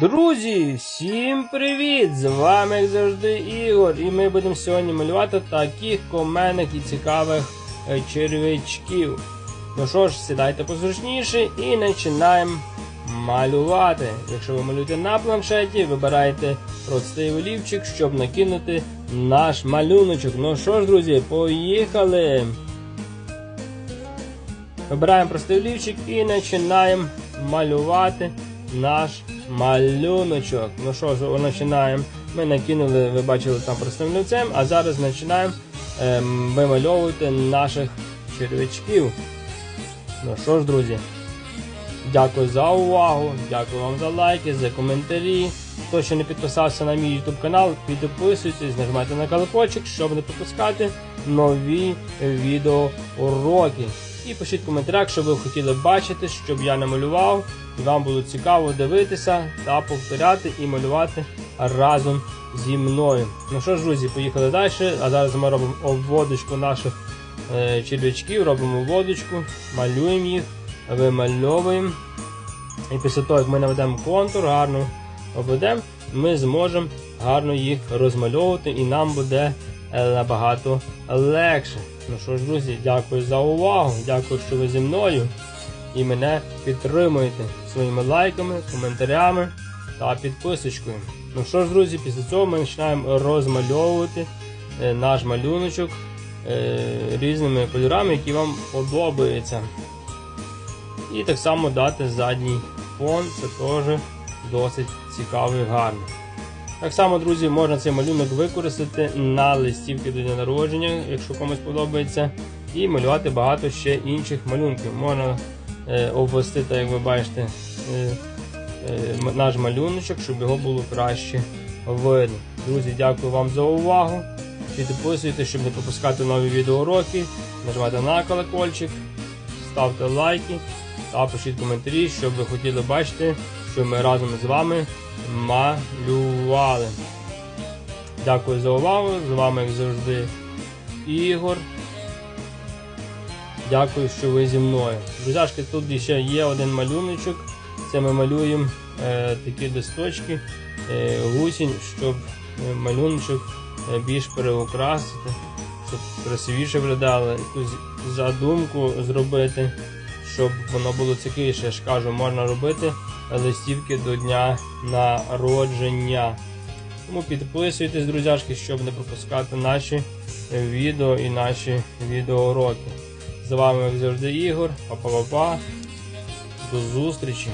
Друзі, всім привіт! З вами як завжди Ігор, і ми будемо сьогодні малювати таких коменних і цікавих е, червячків. Ну що ж, сідайте позручніше і починаємо малювати. Якщо ви малюєте на планшеті, вибирайте простий олівчик, щоб накинути наш малюночок. Ну що ж, друзі, поїхали! Вибираємо простий олівчик і починаємо малювати наш малюночок. Ну що ж, починаємо. Ми накинули, ви бачили там простим олівцем, а зараз починаємо ем, вимальовувати наших червячків. Ну що ж, друзі, дякую за увагу, дякую вам за лайки, за коментарі. Хто ще не підписався на мій YouTube канал, підписуйтесь, нажимайте на колокольчик, щоб не пропускати нові відеоуроки. І пишіть в коментарях, що ви хотіли бачити, щоб я намалював, і вам було цікаво дивитися та повторяти і малювати разом зі мною. Ну що ж, друзі, поїхали далі. А зараз ми робимо обводочку наших е, черв'ячків, робимо обводочку, малюємо їх, вимальовуємо. І після того, як ми наведемо контур, гарно обведемо, ми зможемо гарно їх розмальовувати і нам буде е, набагато легше. Ну що ж, друзі, дякую за увагу, дякую, що ви зі мною і мене підтримуєте своїми лайками, коментарями та підписочкою. Ну що ж, друзі, після цього ми починаємо розмальовувати е, наш малюночок е, різними кольорами, які вам подобаються. І так само дати задній фон, це теж досить цікаво і гарно. Так само, друзі, можна цей малюнок використати на листівки до дня народження, якщо комусь подобається, і малювати багато ще інших малюнків. Можна е, обвести, як ви бачите, е, е, наш малюночок, щоб його було краще видно. Друзі, дякую вам за увагу. Підписуйтесь, щоб не пропускати нові відеоуроки. Нажимайте на колокольчик, ставте лайки та пишіть коментарі, що ви хотіли бачити, що ми разом з вами малювали. Дякую за увагу. З вами, як завжди, Ігор. Дякую, що ви зі мною. Друзяшки, тут ще є один малюночок. Це ми малюємо е, такі листочки, е, гусінь, щоб е, малюночок е, більш переукрасити, щоб красивіше виглядало, якусь задумку зробити, щоб воно було цікавіше. Я ж кажу, можна робити листівки до дня народження. Тому підписуйтесь, друзяшки, щоб не пропускати наші відео і наші відеоуроки. З вами, як завжди, Ігор. Па-па-па-па. До зустрічі!